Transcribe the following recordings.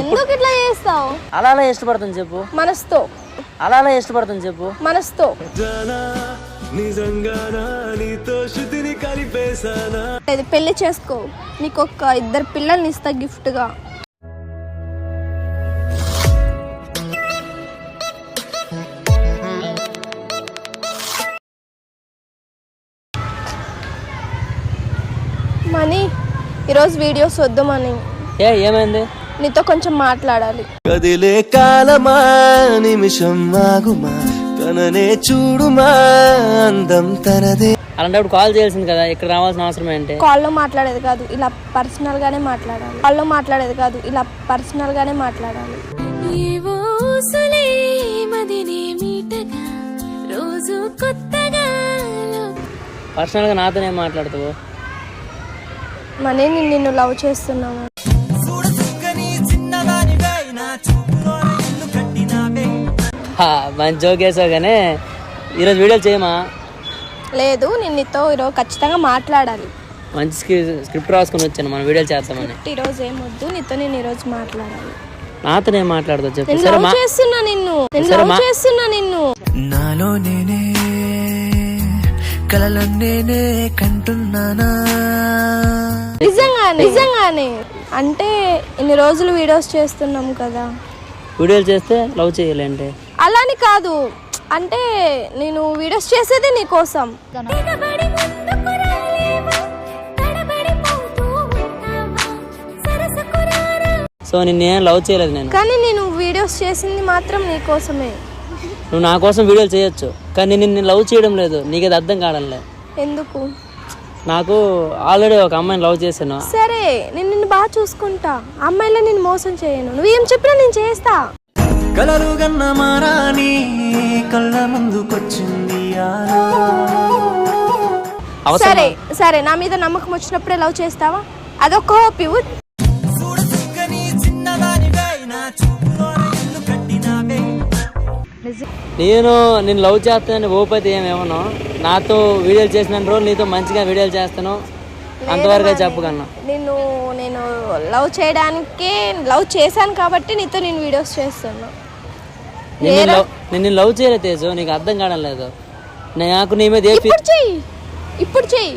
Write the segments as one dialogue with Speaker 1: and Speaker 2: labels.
Speaker 1: ఎందుకు ఇట్లా చేస్తావు?
Speaker 2: అలా అలా ఇష్టపడుతుంది చెప్పు.
Speaker 1: మనసుతో.
Speaker 2: అలా అలా ఇష్టపడుతుంది చెప్పు.
Speaker 1: మనసుతో. లేదు పెళ్ళి చేసుకో. నీకు ఒక ఇద్దరు పిల్లల్ని ఇస్తా గిఫ్ట్గా మనీ ఈరోజు వీడియోస్ వద్దు మనీ.
Speaker 2: ఏ ఏమైంది?
Speaker 1: నీతో కొంచెం మాట్లాడాలి.
Speaker 3: కదిలే కాలమా నిమిషం ఆగుమా తననే చూడుమా అందం తనదే.
Speaker 2: అలాంటప్పుడు కాల్ చేయాల్సింది కదా ఇక్కడ రావాల్సిన అవసరం ఏంటి?
Speaker 1: కాల్లో మాట్లాడేది కాదు ఇలా పర్సనల్ గానే మాట్లాడాలి. కాల్లో మాట్లాడేది కాదు ఇలా పర్సనల్ గానే మాట్లాడాలి.
Speaker 4: కొత్తగా
Speaker 2: పర్సనల్గా నాతోనే మాట్లాడుతావు?
Speaker 1: మనీ నేను నిన్ను లవ్ చేస్తున్నాను.
Speaker 2: హా, మంచి జోక్ వేసావు కానీ ఈరోజు వీడియోలు చేయమా?
Speaker 1: లేదు నేను నీతో ఈరోజు ఖచ్చితంగా మాట్లాడాలి.
Speaker 2: మంచి స్క్రి- స్క్రిప్ట్ రాసుకొని వచ్చాను మనం వీడియోలు చేస్తామని
Speaker 1: ఈరోజు ఏమొద్దు నీతో నేను ఈరోజు మాట్లాడాలి.
Speaker 2: నాతోనే చెప్పు.
Speaker 1: నేను
Speaker 2: సరే
Speaker 1: లవ్
Speaker 2: మా
Speaker 1: చేస్తున్నా నిన్ను. నేను చేస్తున్నా నిన్ను.
Speaker 3: నాలో నేనే కలలన్నేనే కంటున్నానా?
Speaker 1: నిజంగానే నిజంగానే. అంటే ఇన్ని రోజులు వీడియోస్ చేస్తున్నాం కదా.
Speaker 2: వీడియోలు చేస్తే లవ్ చేయాలంటే?
Speaker 1: అలాని కాదు. అంటే నేను వీడియోస్ చేసేది నీ కోసం.
Speaker 4: తెగబడి ముందుకు రాలేవా తడబడిపోతూ ఉంటావా సరసకు రారా
Speaker 2: సో నిన్నేం లవ్ చేయలేదు నేను?
Speaker 1: కానీ నేను వీడియోస్ చేసింది మాత్రం నీ కోసమే.
Speaker 2: నువ్వు నా కోసం వీడియోలు చేయొచ్చు. కానీ నిన్ను లవ్ చేయడం లేదు. నీకు అది అర్థం కావడంలే.
Speaker 1: ఎందుకు?
Speaker 2: నాకు ఆల్రెడీ ఒక అమ్మాయిని లవ్ చేశాను.
Speaker 1: సరే నేను నిన్ను బాగా చూసుకుంటా. అమ్మాయిలో నేను మోసం చేయను. నువ్వేం చెప్పినా నేను చేస్తా.
Speaker 3: కలలు గన్న మారాని కళ్ళ ముందుకొచ్చింది
Speaker 1: సరే సరే నా మీద నమ్మకం వచ్చినప్పుడే లవ్ చేస్తావా? అదొక హోప్ ఇవ్వు
Speaker 2: నేను నేను లవ్ చేస్తానని ఓపైతే ఏమేమో నాతో వీడియోలు చేసిన రోజు నీతో మంచిగా వీడియోలు చేస్తాను. అంతవరకు చెప్పగలను.
Speaker 1: నిన్ను నేను లవ్ చేయడానికే లవ్ చేశాను కాబట్టి నీతో నేను వీడియోస్ చేస్తున్నా.
Speaker 2: నేను లవ్ నేను లవ్ చేయలేదు తేజు నీకు అర్థం కావడం లేదు. నాకు నీ మీద
Speaker 1: ఇప్పుడు చెయ్యి. ఇప్పుడు చెయ్యి.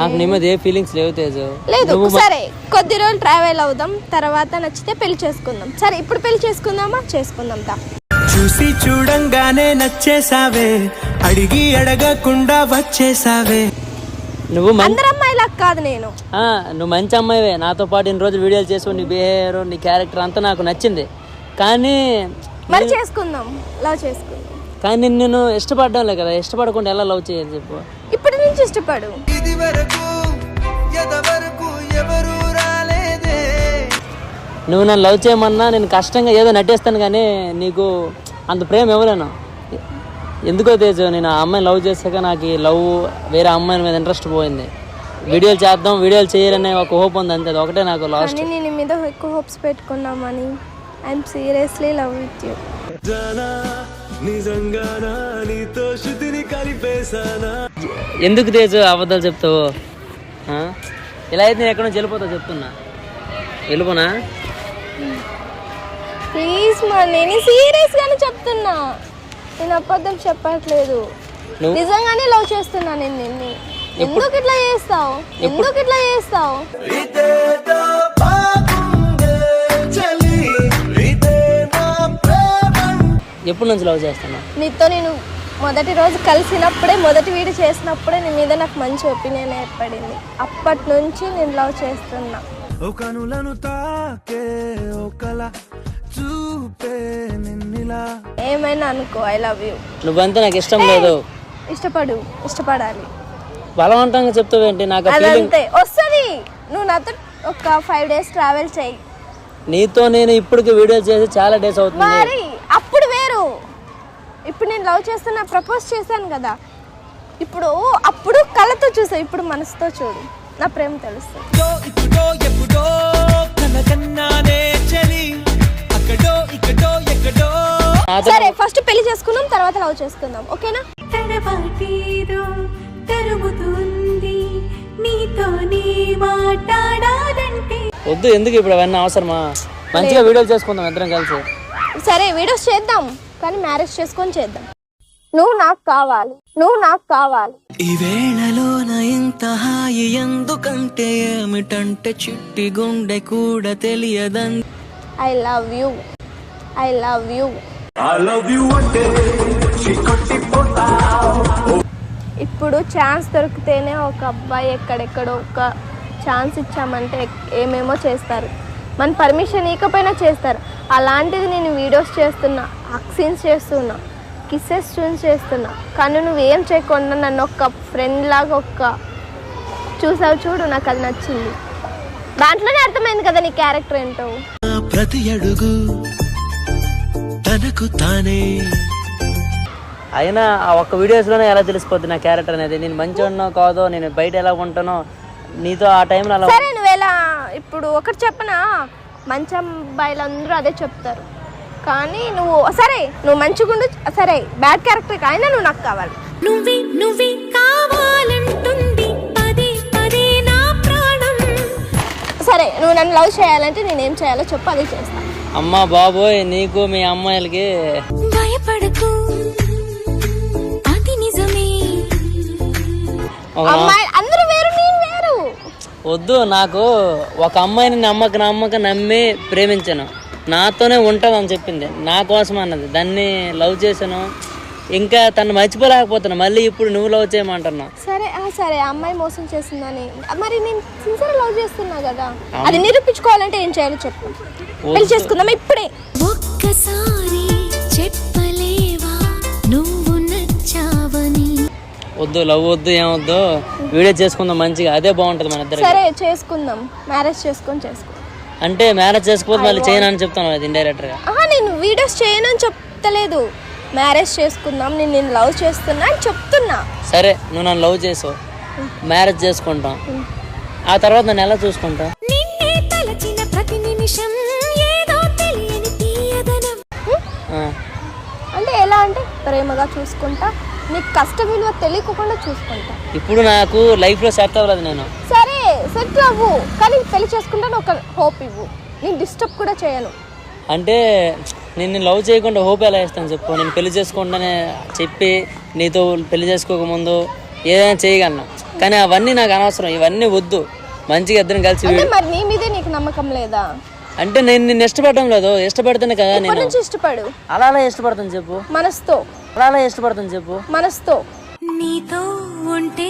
Speaker 2: నాకు నీ మీద ఏ ఫీలింగ్స్ లేవు తేజు.
Speaker 1: లేదు సరే కొద్ది రోజులు ట్రావెల్ అవుదాం తర్వాత నచ్చితే పెళ్ళి చేసుకుందాం. సరే ఇప్పుడు పెళ్ళి చేసుకుందామా? చేసుకుందాం దా.
Speaker 3: చూసి చూడంగానే నచ్చేసావే అడిగి అడగకుండా వచ్చేసావే
Speaker 2: నువ్వు
Speaker 1: అందరు అమ్మాయిలా కాదు నేను.
Speaker 2: ఆ, నువ్వు మంచి అమ్మాయివే. నాతో పాటు ఇన్ని రోజులు వీడియోలు చేసావు నీ బిహేవియర్ నీ క్యారెక్టర్ అంతా నాకు నచ్చింది. కానీ
Speaker 1: మరి చేసుకుందాం లవ్ చేసుకుందాం.
Speaker 2: కానీ నిన్ను నేను ఇష్టపడ్డాలే కదా ఇష్టపడకుండా ఎలా లవ్ చేయాలి చెప్పు.
Speaker 1: ఇప్పటి నుంచి ఇష్టపడు.
Speaker 3: ఇది వరకు ఎదవరకు ఎవరు రాలేదే.
Speaker 2: నువ్వు నన్ను లవ్ చేయమన్నా నేను కష్టంగా ఏదో నటిస్తాను కానీ నీకు అంత ప్రేమ ఇవ్వలేను. ఎందుకో తేజు నేను ఆ అమ్మాయిని లవ్ చేశాక నాకు ఈ లవ్ వేరే అమ్మాయి మీద ఇంట్రెస్ట్ పోయింది. వీడియోలు చేద్దాం వీడియోలు చేయాలనే ఒక హోప్ ఉంది అంతే అది ఒకటే నాకు లాస్ట్
Speaker 1: కానీ నేను నీ మీద ఎక్కువ hopes పెట్టుకున్నామని I'm seriously love with you
Speaker 2: ఎందుకు తేజు అబద్ధాలు చెప్తావు? ఇలా అయితే నేను ఎక్కడో వెళ్ళిపోతావు చెప్తున్నా. వెళ్ళిపోనా?
Speaker 1: ప్లీజ్ మా నేను సీరియస్ గానే చెప్తున్నా. నేను అబద్ధం చెప్పట్లేదు. నిజంగానే లవ్ చేస్తున్నా నేను నిన్ను. ఎందుకు ఇట్లా చేస్తావు? ఎందుకు ఇట్లా చేస్తావు?
Speaker 3: ఇదేదో బాగుందే చలి ఇదే నా ప్రేమ.
Speaker 2: ఎప్పటి నుంచి లవ్ చేస్తున్నా
Speaker 1: నీతో నేను మొదటి రోజు కలిసినప్పుడే మొదటి వీడియో చేసినప్పుడే నీ మీద నాకు మంచి ఒపీనియన్ ఏర్పడింది. అప్పటి నుంచి నేను లవ్ చేస్తున్నా.
Speaker 3: ఓ కనులను తాకే ఒకలా చూపే నిన్నిలా.
Speaker 1: ఏమైనా అనుకో ఐ లవ్ యూ
Speaker 2: నువ్వంతా నాకు ఇష్టం లేదు.
Speaker 1: ఇష్టపడు ఇష్టపడాలి.
Speaker 2: బలవంతంగా చెప్తావేంటి? నాకు ఆ
Speaker 1: అదంతే. వస్తుంది. నువ్వు నాతో ఒక ఫైవ్ డేస్ ట్రావెల్ చేయి.
Speaker 2: నీతో నేను ఇప్పటికి వీడియోలు చేసి చాలా డేస్ అవుతుంది.
Speaker 1: మరి ఇప్పుడు నేను లవ్ చేస్తున్నా ప్రపోజ్ చేశాను కదా. ఇప్పుడు అప్పుడు కళ్ళతో చూసా ఇప్పుడు మనసుతో చూడు. నా ప్రేమ తెలుస్తుంది. సరే ఫస్ట్ పెళ్ళి చేసుకుందాం తర్వాత లవ్ చేసుకుందాం. ఓకేనా?
Speaker 2: వద్దు ఎందుకు ఇప్పుడు అవన్నీ అవసరమా? మంచిగా వీడియోలు చేసుకుందాం ఇద్దరం కలిసి.
Speaker 1: సరే వీడియోస్ చేద్దాం. కానీ మ్యారేజ్ చేసుకొని చేద్దాం. నువ్వు నాకు కావాలి. నువ్వు నాకు కావాలి.
Speaker 3: ఈ వేళలోన ఇంత హాయి ఎందుకంటే ఏమిటంటే చిట్టి గుండె కూడా తెలియదని.
Speaker 1: I love you I love you ఇప్పుడు ఛాన్స్ దొరికితేనే ఒక అబ్బాయి ఎక్కడెక్కడో ఒక ఛాన్స్ ఇచ్చామంటే ఏమేమో చేస్తారు. మన పర్మిషన్ ఇకపోయినా చేస్తారు. అలాంటిది నేను వీడియోస్ చేస్తున్నా సీన్స్ చేస్తున్నా కిస్సెస్ చూసి చేస్తున్నా. కానీ నువ్వేం చేయకుండా నన్ను ఒక ఫ్రెండ్ లాగా ఒక చూసావు చూడు నాకు అది నచ్చింది. దాంట్లోనే అర్థమైంది కదా నీ క్యారెక్టర్ ఏంటో.
Speaker 3: ప్రతి అడుగు తనకు తానే.
Speaker 2: అయినా ఆ ఒక్క వీడియోస్లోనే ఎలా తెలిసిపోద్ది నా క్యారెక్టర్ అనేది? నేను మంచిగా ఉన్నో కాదో నేను బయట ఎలా ఉంటానో నీతో ఆ టైంలో అలా
Speaker 1: సరే నువ్వు ఎలా? ఇప్పుడు ఒకటి చెప్పనా? మంచి అబ్బాయిలందరూ అదే చెప్తారు. కానీ నువ్వు సరే నువ్వు మంచిగుండు సరే బ్యాడ్ క్యారెక్టర్ అయినా నువ్వు నాకు కావాలి.
Speaker 4: నువ్వే నువ్వే కావాలంటుంది. పదే పదే నా ప్రాణం.
Speaker 1: సరే నువ్వు నన్ను లవ్ చేయాలంటే నేనేం చేయాలో చెప్పు అదే చేస్తాను
Speaker 2: అమ్మ బాబోయ్ నీకు మీ అమ్మాయిలకి
Speaker 4: భయపడకు. అది నిజమే.
Speaker 2: ఒక
Speaker 1: అమ్మాయి అందరూ వేరు నేను వేరు
Speaker 2: వద్దు నాకు ఒక అమ్మాయిని నమ్మక నమ్మక నమ్మి ప్రేమించాను. నాతోనే ఉంటామని చెప్పింది. నా కోసం అన్నది. దాన్ని లవ్ చేశాను. ఇంకా తను మర్చిపోలేకపోతున్నా మళ్ళీ ఇప్పుడు నువ్వు లవ్ చేయమంటున్నావు.
Speaker 1: సరే ఆ సరే ఆ అమ్మాయి మోసం చేసిందని. మరి నేను సిన్సియర్ లవ్ చేస్తున్నా కదా. అది నిరూపించుకోవాలంటే ఏం చేయాలో చెప్పు. పెళ్ళి చేసుకుందామా ఇప్పుడే.
Speaker 4: ఒక్కసారి చెప్పలేవా
Speaker 2: వద్దు లవ్ వద్దు ఏమొద్దు వీడియో చేసుకుందాం మంచిగా. అదే బాగుంటుంది మన ఇద్దరికి.
Speaker 1: సరే చేసుకుందాం. మ్యారేజ్ చేసుకొని చేసుకుందాం
Speaker 2: అంటే మ్యారేజ్ చేసుకోకపోతే మళ్ళీ చేయను అని చెప్తాను అది ఇండైరెక్ట్గా.
Speaker 1: ఆహా నేను వీడియోస్ చేయనని చెప్తలేదు. మ్యారేజ్ చేసుకుందాం నేను నేను లవ్ చేస్తున్నా అని చెప్తున్నా.
Speaker 2: సరే నువ్వు నన్ను లవ్ చేసావు మ్యారేజ్ చేసుకుంటాం. ఆ తర్వాత నన్ను ఎలా చూసుకుంటా
Speaker 4: నిన్నే తలచిన ప్రతి నిమిషం ఏదో తెలియని తీయదనం.
Speaker 2: ఆ,
Speaker 1: అంటే ఎలా అంటే ప్రేమగా చూసుకుంటా నీకు కష్ట విలువ తెలియకుండా చూసుకుంటా.
Speaker 2: ఇప్పుడు నాకు లైఫ్లో సెట్ అవ్వలేదు నేను.
Speaker 1: సరే సెట్ అవ్వు. కానీ పెళ్ళి చేసుకుంటాను ఒక హోప్ ఇవ్వు. నేను డిస్టర్బ్ కూడా చేయను.
Speaker 2: అంటే నేను లవ్ చేయకుండా హోప్ ఎలా ఇస్తాను చెప్పు? నేను పెళ్ళి చేసుకుంటానే చెప్పి నీతో పెళ్ళి చేసుకోకముందు ఏదైనా చేయగలను. కానీ అవన్నీ నాకు అనవసరం. ఇవన్నీ వద్దు. మంచిగా ఇద్దరం కలిసి
Speaker 1: అంటే మరి నీ మీదే నీకు నమ్మకం లేదా?
Speaker 2: అంటే నేను నిన్ను ఇష్టపడడం లేదు. ఇష్టపడితేనే కదా నేను.
Speaker 1: నుంచి ఇష్టపడు?
Speaker 2: అలా అలా ఇష్టపడతాను చెప్పు.
Speaker 1: మనసుతో.
Speaker 2: అలా అలా ఇష్టపడతాను చెప్పు.
Speaker 1: మనసుతో.
Speaker 4: నీతో ఉంటే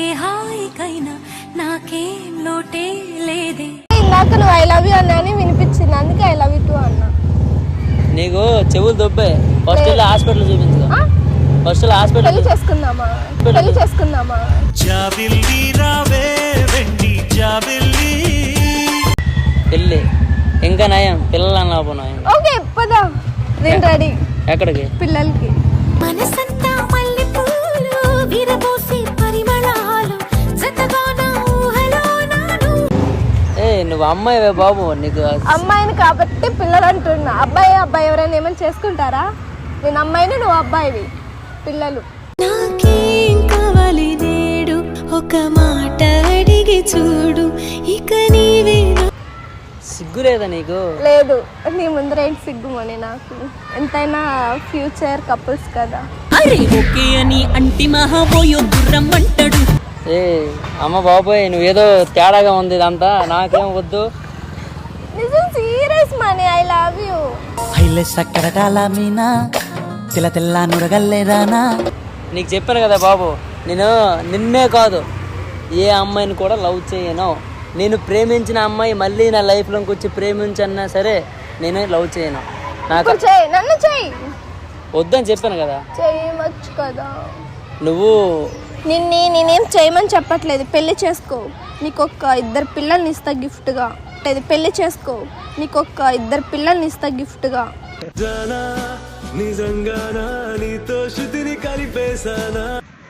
Speaker 4: ఏ హాయికైనా నాకేం లోటే లేదే.
Speaker 1: ఇందాక నువ్వు ఐ లవ్ యూ అన్నాని వినిపించింది. అందుకే ఐ లవ్ యూ టూ అన్నా.
Speaker 2: నీకు చెవులు దొబ్బాయి ఫస్ట్ వెళ్ళి హాస్పిటల్ చూపించు? ఫస్ట్ హాస్పిటల్
Speaker 1: పెళ్ళి చేసుకుందామా? పెళ్ళి చేసుకుందామా?
Speaker 3: జాబిల్లి రావే వెండి జాబిల్లి.
Speaker 2: పెళ్ళి ఇంకా నయం పిల్లలు అన్నా పోనా
Speaker 1: ఓకే పదా. నేను రెడీ.
Speaker 2: ఎక్కడికి?
Speaker 1: పిల్లలకి.
Speaker 4: మనసంతా మల్లె పూలు విరబోసే పరిమళాలు జతగా నా ఊహలో నాను.
Speaker 2: ఏ నువ్వు అమ్మాయివే బాబు నీకు
Speaker 1: అమ్మాయిని కాబట్టి పిల్లలు అంటున్నా అబ్బాయి అబ్బాయి ఎవరైనా ఏమైనా చేసుకుంటారా? నేను అమ్మాయిని నువ్వు అబ్బాయివి. పిల్లలు.
Speaker 4: నాకేం కావాలి నేడు? ఒక మాట అడిగి చూడు. ఇక నా
Speaker 2: సిగ్గు లేదా నీకు?
Speaker 1: లేదు. నీ ముందర ఏంటి సిగ్గుమని నాకు? ఎంతైనా ఫ్యూచర్ కపుల్స్ కదా.
Speaker 5: అరే ఓకే అని అంటి మహాబోయో గుర్రం అంటాడు.
Speaker 2: ఏ అమ్మ బాబోయ్ ఏదో తేడాగా ఉంది ఇదంతా. నాకేం వద్దు.
Speaker 1: నిజం serious money I love you.
Speaker 6: హైలే సక్కరటాల మీనా? తెల్ల తెల్ల నురగల్లేరానా
Speaker 2: నీకు చెప్పాను కదా బాబు నేను నిన్నే కాదు ఏ అమ్మాయిని కూడా లవ్ చేయను. నేను ప్రేమించిన అమ్మాయి మళ్ళీ నా లైఫ్లోకి వచ్చి ప్రేమించన్నా సరే నేను లవ్ చేయను. నాకు
Speaker 1: నన్ను చేయి.
Speaker 2: వద్దని చెప్పాను కదా.
Speaker 1: చేయవచ్చు కదా.
Speaker 2: నువ్వు
Speaker 1: నిన్ను నేనేం చేయమని చెప్పట్లేదు. పెళ్ళి చేసుకో. నీకు ఒక ఇద్దరు పిల్లల్ని ఇస్తా గిఫ్ట్గా. లేదు పెళ్ళి చేసుకో. నీకు ఒక ఇద్దరు పిల్లల్ని ఇస్తా గిఫ్ట్గా.
Speaker 3: శృతిని కలిపేశానా?